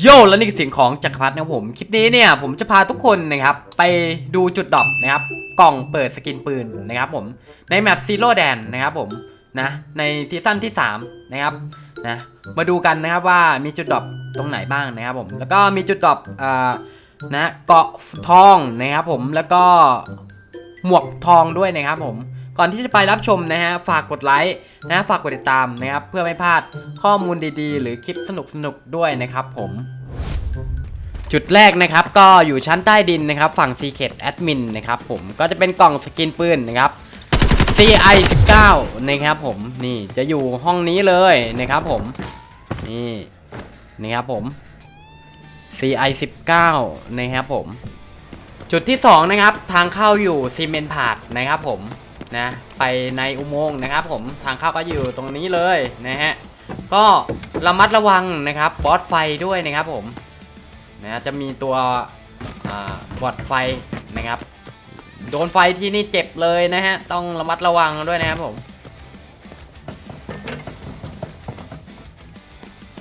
โยและนี่คือเสียงของจักรพรรดินะครับผม คลิปนี้เนี่ยผมจะพาทุกคนนะครับ ไปดูจุดดรอปนะครับ กล่องเปิดสกินปืนนะครับผม ในแมปซีโร่แดนนะครับผมนะ ในซีซั่นที่ 3 นะครับนะมาดูกันนะครับว่ามีจุดดรอปตรงไหนบ้างนะครับผม แล้วก็มีจุดดรอปอ่านะเกาะทองนะครับผมแล้วก็หมวกทองด้วยนะครับผม ก่อนที่จะไปรับชมนะฮะฝากกดไลค์นะฝากกดติดตามนะครับเพื่อไม่พลาดข้อมูลดีๆ หรือคลิปสนุกๆด้วยนะครับผม จุดแรกนะครับก็อยู่ชั้นใต้ดินนะครับ ฝั่ง Secret Admin นะครับผมก็จะเป็นกล่องสกินปืนนะครับ CI 19นะครับผมนี่จะอยู่ห้องนี้เลยนะครับผมนี่นะครับผม CI 19นะครับผม จุดที่ 2 นะครับ ทางเข้าอยู่ซีเมนต์ผาดนะครับผม นะไปในอุโมงค์นะครับผมทางเข้าก็อยู่ตรงนี้เลยนะฮะก็ระมัดระวังนะครับบอสไฟด้วยนะครับผมนะจะมีตัวอบอดไฟนะครับ โดนไฟที่นี่เจ็บเลยนะฮะต้องระมัดระวังด้วยนะครับผม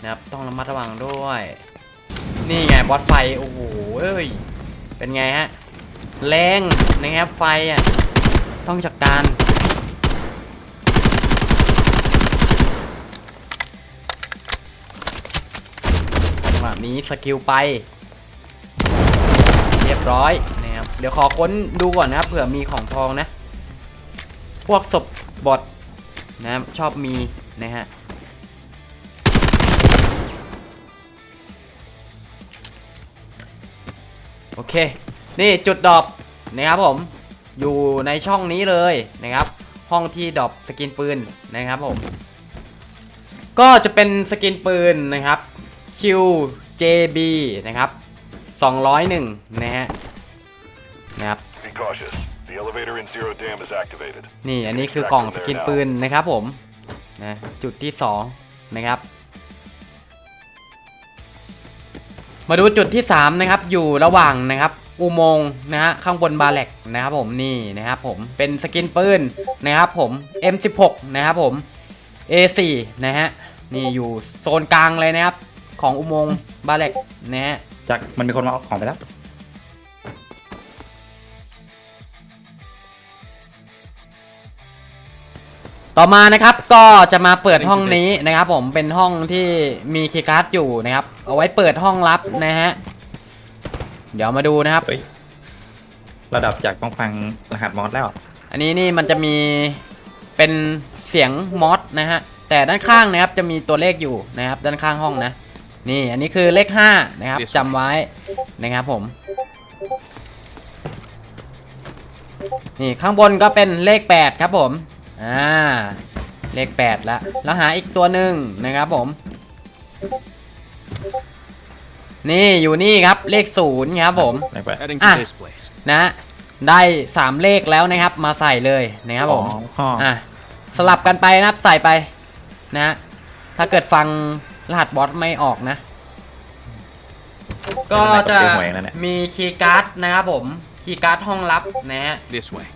นะครับต้องระมัดระวังด้วย นี่ไงบอสไฟโอ้โหเป็นไงฮะแรงนะครับไฟอะ ต้องจัดการจังหวะนี้สกิลไป เรียบร้อยนะครับ เดี๋ยวขอค้นดูก่อนนะครับเผื่อมีของทองนะ พวกศพบอทนะครับชอบมีนะฮะโอเค นี่จุดดรอปนะครับผม อยู่ในช่องนี้เลยนะครับ ห้องที่ดรอปสกินปืนนะครับผม ก็จะเป็นสกินปืนนะครับ QJB นะครับ 201 นะฮะนะครับ Be cautious. The elevator in Zero Dam is activated. นี่อันนี้คือกล่องสกินปืนนะครับผมนะจุดที่ 2 นะครับ มาดูจุดที่ 3 นะครับ อยู่ระหว่างนะครับ อุโมงค์นะฮะข้างบนบาแลกนะครับผมนี่นะครับผมเป็นสกินปืนนะครับผม M16 นะครับผม A4 นะฮะนี่อยู่โซนกลางเลยนะครับ ของอุโมงค์บาแลกนะฮะจากมันมีคนมาเอาของไปแล้วต่อมานะครับก็จะมาเปิดห้องนี้นะครับ ผมเป็นห้องที่มีคีย์การ์ดอยู่นะครับ เอาไว้เปิดห้องลับนะฮะ เดี๋ยวมาดูนะครับ เฮ้ยระดับจากต้องฟังรหัสมอสแล้ว อันนี้นี่มันจะมีเป็นเสียงมอสนะฮะ แต่ด้านข้างนะครับจะมีตัวเลขอยู่นะครับ ด้านข้างห้องนะ นี่อันนี้คือเลข5นะครับจำไว้นะครับผม นี่ข้างบนก็เป็นเลข 8 ครับผม อ่า เลข8แล้วแล้วหาอีกตัวหนึ่งนะครับผม นี่อยู่นี่ครับเลขศูนย์ครับผมไหนไป Heading Ah. to this place. นะได้3เลขแล้วนะครับ มาใส่เลยนะครับผมอ๋ออะสลับกันไปนะครับใส่ไปนะฮะถ้าเกิดฟังรหัสบอสไม่ออกนะ ก็จะซื้อหวยนั่นแหละมีคีย์การ์ดนะครับผมคีย์การ์ดห้องลับนะฮะ This way.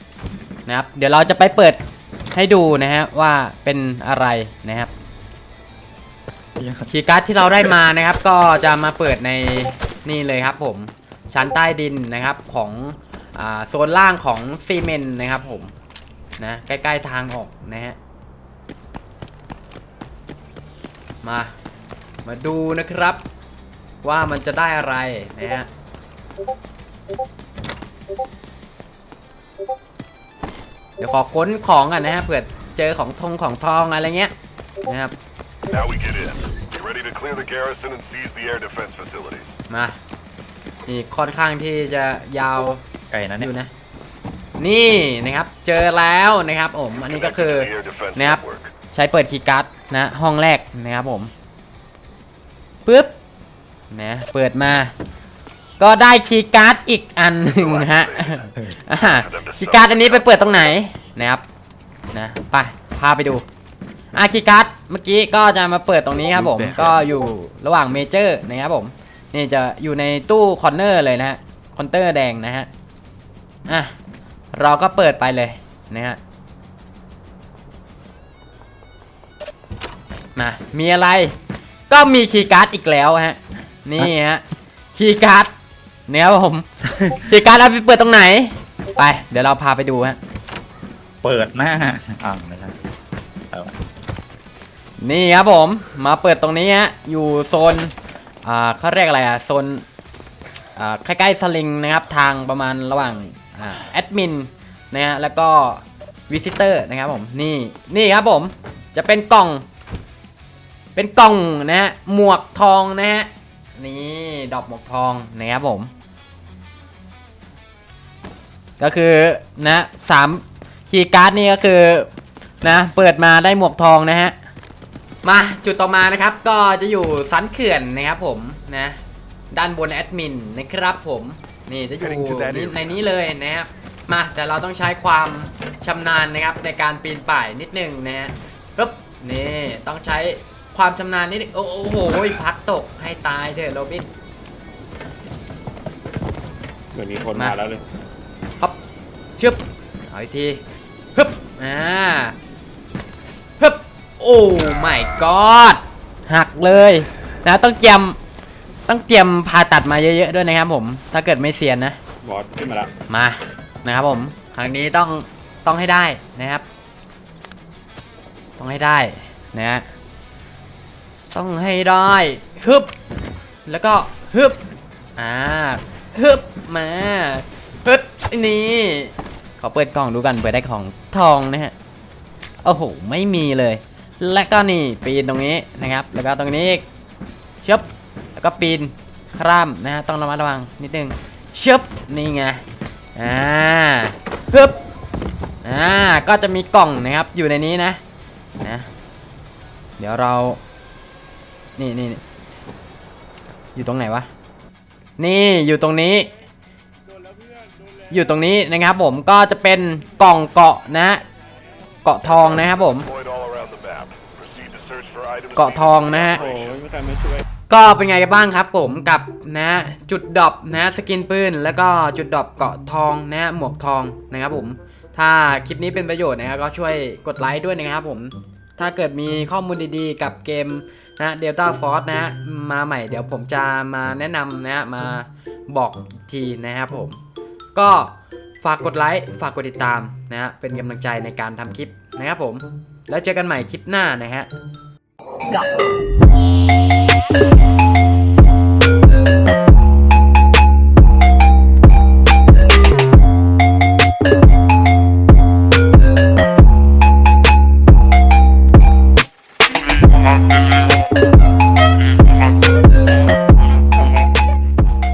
นะครับเดี๋ยวเราจะไปเปิดให้ดูนะฮะว่าเป็นอะไรนะครับ คีย์การ์ดที่เราได้มานะครับ ก็จะมาเปิดในนี่เลยครับผมชั้นใต้ดินนะครับของอโซนล่างของซีเมนต์นะครับผมนะใกล้ๆทางออกนะฮะมา มาดูนะครับ ว่ามันจะได้อะไรนะฮะเดี๋ยวขอค้นของกันนะฮะเผื่อเจอของทงของทองอะไรเงี้ยนะครับ Now we get in. Get ready to clear the garrison and seize the air defense facilities. มา นี่ค่อนข้างที่จะยาวไกลนะอเนี่ยยู่นะ นี่นะครับ เจอแล้วนะครับผม อันนี้ก็คือ Connected to the air defense นะครับ network. ใช้เปิดคีย์การ์ดนะ ห้องแรกนะครับผมปึ๊บนะเปิดมา ก็ได้คีย์การ์ดอีกอันหนึ่งนะฮะอ่าคีย์การ์ดอันนี้ไปเปิดตรงไหนนะครับนะไปพาไปดู อะคีย์การ์ดเมื่อกี้ก็จะมาเปิดตรงนี้ครับผมก็อยู่ระหว่างเมเจอร์นะครับผมนี่จะอยู่ในตู้คอนเนอร์เลยนะฮะคอนเตอร์แดงนะฮะอะเราก็เปิดไปเลยนะฮะมามีอะไรก็มีคีย์การ์ดอีกแล้วฮะนี่ฮะคีย์การ์ดเนี่ยครับผมคีย์การ์ดเอาไปเปิดตรงไหน ไป เดี๋ยวเราพาไปดูฮะเปิดหน้าอ่าไม่ใช่เอา นี่ครับผมมาเปิดตรงนี้ฮะอยู่โซนอ่าเขาเรียกอะไรอะโซนอ่าใกล้ๆสลิงนะครับทางประมาณระหว่างอ่าแอดมินนะฮะแล้วก็วิสิเตอร์นะครับผมนี่นี่ครับผมจะเป็นกล่อง เป็นกล่องนะฮะหมวกทองนะฮะนี่ดอกหมวกทองนะครับผม ก็คือนะสามคีย์การ์ดนี่ก็คือนะเปิดมาได้หมวกทองนะฮะ มาจุดต่อมานะครับก็จะอยู่สันเขื่อนนะครับผมนะด้านบนแอดมินนะครับผมนี่จะอยู่ Heading to that นี่ area ในนี้เลยนะครับมาแต่เราต้องใช้ความชำนาญนะครับในการปีนป่ายนิดนึงนะฮะปึ๊บนี่ต้องใช้ความชำนาญนิดนึงโอ้โอ้โหพัดตกให้ตายเถอะโรบินเหมือนมีคนมามาแล้วเลยฮึบชึบเอาอีกทีฮึบอ่าฮึบ โอ้ my god หักเลยนะต้องเตรียมต้องเตรียมผ่าตัดมาเยอะๆด้วยนะครับผม ถ้าเกิดไม่เซียนนะบอสขึ้นมาแล้วมานะครับผมครั้งนี้ต้องต้องให้ได้นะครับ ต้องให้ได้นะฮะต้องให้ได้ฮึบแล้วก็ฮึบอ่าฮึบมาฮึบนี่ขอเปิดกล่องดูกันเปิดได้ของทองนะฮะโอ้โหไม่มีเลย และก็นี่ปีนตรงนี้นะครับ แล้วก็ตรงนี้อีกชึบแล้วก็ปีนข้ามนะฮะต้องระมัดระวังนิดนึงชึบนี่ไงอ่าฮึบอ่าก็จะมีกล่องนะครับอยู่ในนี้นะนะเดี๋ยวเรา นี่นี่อยู่ตรงไหนวะนี่อยู่ตรงนี้ อยู่ตรงนี้นะครับผมก็จะเป็นกล่องเกาะนะ เกาะทองนะครับผม Deployed all around the map. Proceed to search for items. เกาะทองนะฮะโอ้ยไม่ใครมาช่วยก็เป็นไงกันบ้างครับผมกับนะจุดดรอปนะสกินปืนแล้วก็จุดดรอปเกาะทองนะหมวกทองนะครับผม ถ้าคลิปนี้เป็นประโยชน์นะครับก็ช่วยกดไลค์ด้วยนะครับผมถ้าเกิดมีข้อมูลดีๆ กับเกมนะเดลต้าฟอร์นะฮะมาใหม่เดี๋ยวผมจะมาแนะนำนะฮะมาบอกอีกทีนะครับผม ก็ ฝากกดไลค์ ฝากกดติดตามนะฮะ เป็นกำลังใจในการทำคลิปนะครับผม แล้วเจอกันใหม่คลิปหน้านะฮะ Go.